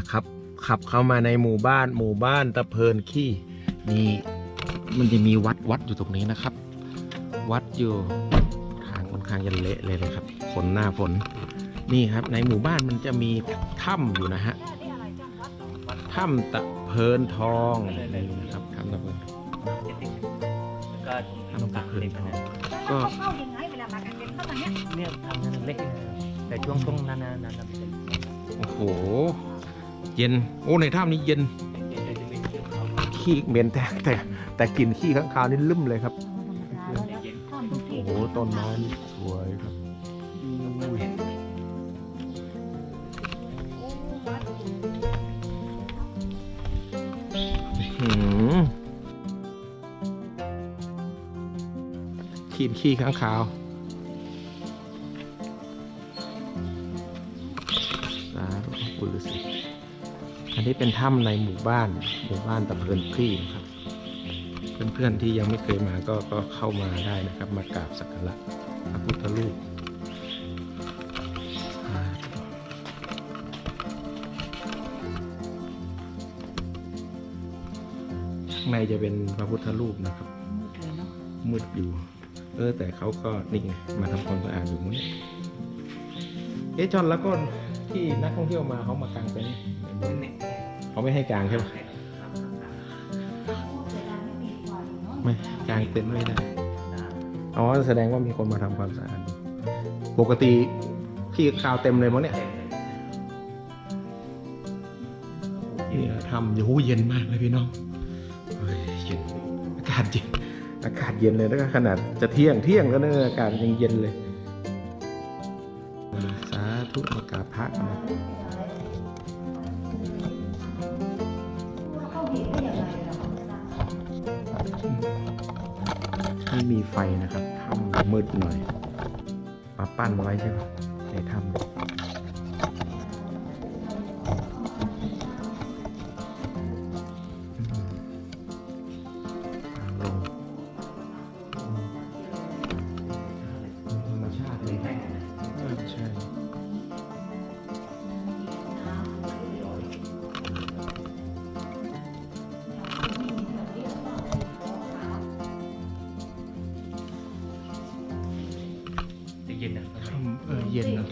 นะครับ ขับเข้ามาในหมู่บ้านหมู่บ้านตะเพินขี้นี่มันจะมีวัดวัดอยู่ตรงนี้นะครับ วัดอยู่ทางค่อนข้างจะเละเลยนะครับฝนหน้าฝนนี่ครับ ในหมู่บ้านมันจะมีถ้ำอยู่นะฮะถ้ำตะเพินทองนี่นะครับถ้ำตะเพินทองแล้วก็ถ้ำตะเพินทองก็เข้ายังไงเวลามากันเป็นเข้ามาเนี้ยเนี่ยทำนั้นเล็กนะแต่ช่วงตรงนั้นนะนั้นนะเป็นโอ้โห เย็น โอ้ในถ้ำนี้เย็นเด็กๆจะมีเรื่องเขาขี้เหม็นแต่แต่แต่กลิ่นขี้ข้างคาวนี่ลืมเลยครับเย็นโอ้โหต้นไม้นี่สวยครับหืมขีดขี้ข้างคาว เป็นถ้ำในหมู่บ้านหมู่บ้านตะเพินคลี่นะครับ เพื่อนๆที่ยังไม่เคยมาก็ก็เข้ามาได้นะครับ มากราบสักการะพระพุทธรูปข้างในจะเป็นพระพุทธรูปนะครับ มืดอยู่ เออแต่เขาก็นี่ไงมาทำความสะอาดอยู่มั้งเนี่ยเอ๊ะจอนแล้วก็ที่นักท่องเที่ยวมาเขามากางเต็นท์เขาไม่ให้กางใช่ไหมไม่กางเต็นท์ไม่ได้ อ๋อ แสดงว่ามีคนมาทำความสะอาด ปกติขี้ขาวเต็มเลยมั้งเนี่ยนี่ทำอยู่เย็นมากเลยพี่น้องเฮ้ยเย็น อากาศเย็น อากาศเย็นเลยแล้วก็ขนาดจะเที่ยงเที่ยงแล้วเนี่ยอากาศยังเย็นเลย สาธุมากราบพระนะ ไม่มีไฟนะครับถ้ำมืดหน่อยมาปั้นไว้ใช่ไหมในถ้ำ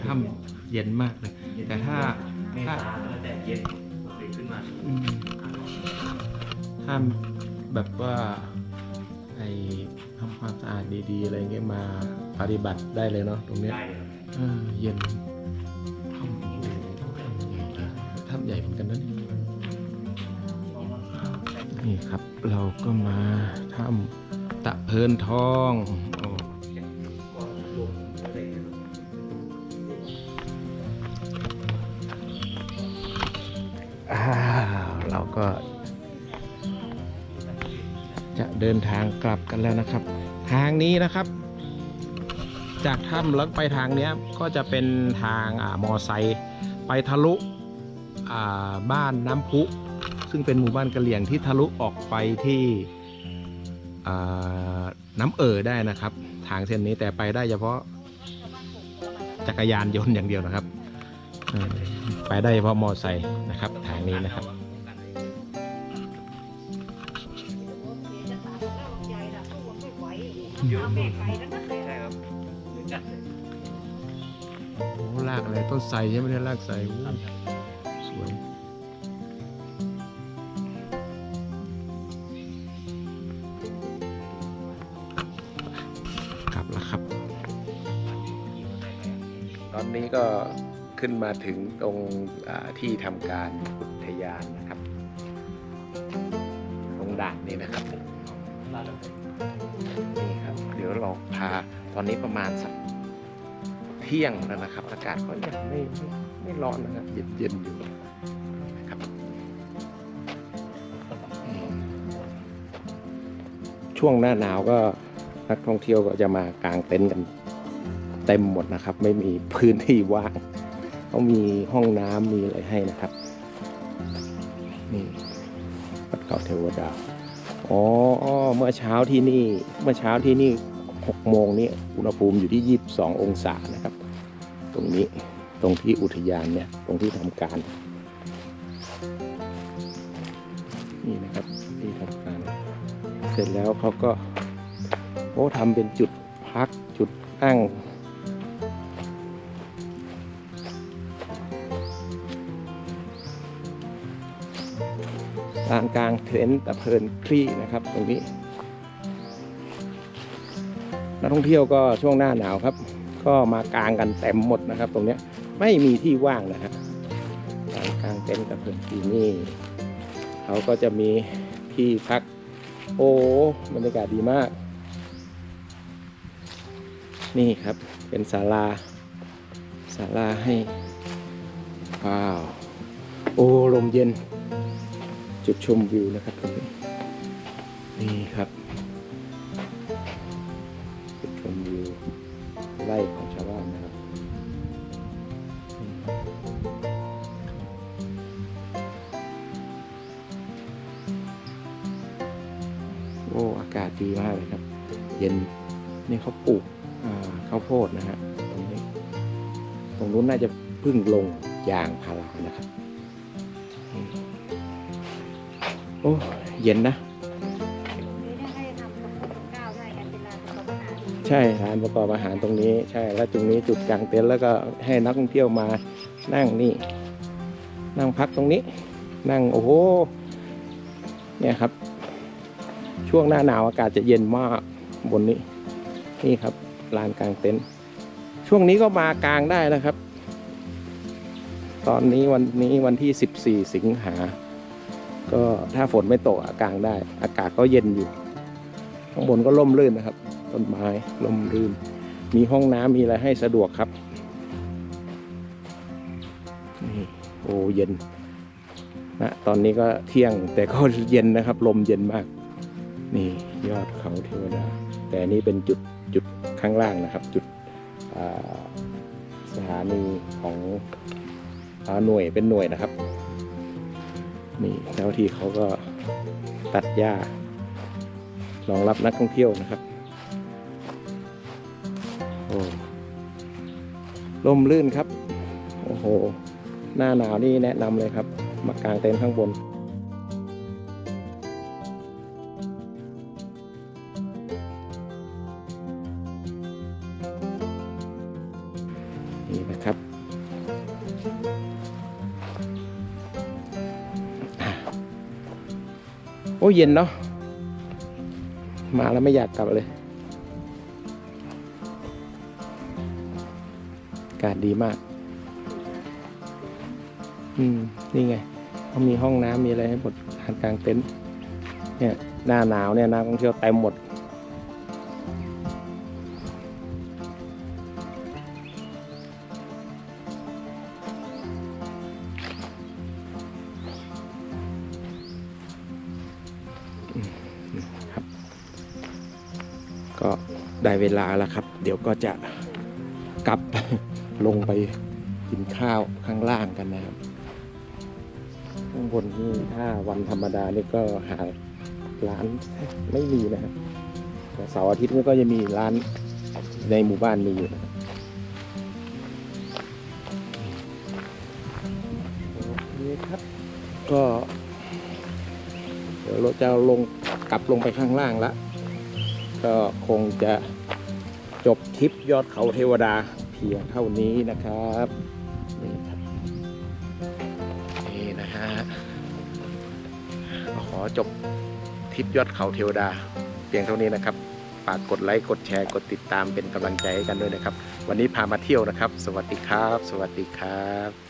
ถ้ำเย็นมากเลย แต่ถ้าเมษาแล้วแต่เย็นเลยขึ้นมาอืมถ้าแบบว่าไอทำความสะอาดดีๆ อะไรเงี้ยมาปฏิบัติได้เลยเนาะตรงเนี้ยได้เลยเออเย็นถ้ำโอ้โหถ้ำใหญ่นะถ้ำใหญ่เหมือนกันนะเนี่ยนี่ครับ เราก็มาถ้ำตะเพินทองโอ้อ้ ก็จะเดินทางกลับกันแล้วนะครับ ทางนี้นะครับ จากถ้ำแล้วไปทางเนี้ยก็จะเป็นทางอ่ามอไซค์ไปทะลุอ่าบ้านน้ำพุ ซึ่งเป็นหมู่บ้านกะเหลี่ยงที่ทะลุออกไปที่อ่าน้ำเอ่อได้นะครับ ทางเส้นนี้แต่ไปได้เฉพาะจักรยานยนต์อย่างเดียวนะครับ ไปได้เฉพาะมอไซค์นะครับ ทางนี้นะครับ ใช่ครับโอ้ลากอะไรต้นไทรใช่ไหมเนี่ยลากไทรโอ้สวยกลับแล้วครับ ตอนนี้ก็ขึ้นมาถึงตรงที่ทำการอุทยานนะครับ ตรงด่านนี้นะครับ นี่ครับ เดี๋ยวเราพาตอนนี้ประมาณสักเที่ยงแล้วนะครับ อากาศก็ยังไม่ไม่ไม่ร้อนนะครับเย็นเย็นอยู่ครับช่วงหน้าหนาวก็นักท่องเที่ยวก็จะมากางเต็นท์กันเต็มหมดนะครับ ไม่มีพื้นที่ว่างเขามีห้องน้ำมีอะไรให้นะครับ นี่วัดเก่าเทวดา อ๋อเมื่อเช้าที่นี่เมื่อเช้าที่นี่6โมงนี้อุณหภูมิอยู่ที่ 22 องศานะครับ ตรงนี้ตรงที่อุทยานเนี่ยตรงที่ทำการ นี่นะครับที่ทำการ เสร็จแล้วเขาก็โอ้ทำเป็นจุดพักจุดนั่ง ลานกลางเต็นท์ตะเพินคลี่นะครับ ตรงนี้นักท่องเที่ยวก็ช่วงหน้าหนาวครับ ก็มากางกันเต็มหมดนะครับ ตรงนี้ไม่มีที่ว่างนะฮะลานกลางเต็นท์ตะเพินคลี่นี่เขาก็จะมีที่พัก โอ้บรรยากาศดีมาก นี่ครับเป็นศาลาศาลาให้ว้าว โอ้ลมเย็น จุดชมวิวนะครับตรงนี้นี่ครับ จุดชมวิวไร่ของชาวบ้านนะครับนี่โอ้อากาศดีมากเลยครับ เย็นนี่เขาปลูกอ่าข้าวโพดนะฮะตรงนี้ ตรงนู้นน่าจะเพึ่งลงยางพารานะครับ โอ้เย็นนะนี่เนี่ยให้ทำกับข้าวได้กันเป็นลานประกอบอาหารใช่ร้านประกอบอาหารตรงนี้ ใช่แล้วตรงนี้จุดกลางเต็นท์แล้วก็ให้นักท่องเที่ยวมานั่งนี่ นั่งพักตรงนี้ นั่งโอ้โหเนี่ยครับ ช่วงหน้าหนาวอากาศจะเย็นมากบนนี้ นี่ครับลานกลางเต็นท์ช่วงนี้ก็มากลางได้นะครับ ตอนนี้วันนี้วันที่ 14 สิงหา ก็ถ้าฝนไม่ตกอะกางได้ อากาศก็เย็นอยู่ ข้างบนก็ร่มรื่นนะครับ ต้นไม้ร่มรื่น มีห้องน้ำมีอะไรให้สะดวกครับนี่โอ้เย็นนะตอนนี้ก็เที่ยงแต่ก็เย็นนะครับ ลมเย็นมาก นี่ยอดเขาเทวดา แต่นนี้เป็นจุดจุดข้างล่างนะครับ จุดสถานีของอหน่วยเป็นหน่วยนะครับ นี่เจ้าที่เขาก็ตัดหญ้ารองรับนักท่องเที่ยวนะครับโอ้ลมลื่นครับ โอ้โห หน้าหนาวนี่แนะนำเลยครับ มากางเต็นท์ข้างบน โอ้เย็นเนาะมาแล้วไม่อยากกลับเลย อากาศดีมาก อืม นี่ไงเขามีห้องน้ำมีอะไรให้หมดลานกลางเต็นท์เนี่ย หน้าหนาวเนี่ยนักท่องเที่ยวเต็มหมด ก็ได้เวลาแล้วครับ เดี๋ยวก็จะกลับลงไปกินข้าวข้างล่างกันนะครับ ข้างบนนี่ถ้าวันธรรมดานี่ก็หาร้านไม่มีนะครับแต่เสาร์อาทิตย์นี่ก็จะมีร้านในหมู่บ้านมีอยู่นะครับโอเคครับ ก็ เดี๋ยวเราจะลงกลับลงไปข้างล่างละ ก็คงจะจบทริปยอดเขาเทวดาเพียงเท่านี้นะครับนี่ครับนี่นะฮะก็ขอจบทริปยอดเขาเทวดา เพียงเท่านี้นะครับฝากกดไลค์กดแชร์กดติดตามเป็นกำลังใจให้กันด้วยนะครับ วันนี้พามาเที่ยวนะครับ สวัสดีครับ สวัสดีครับ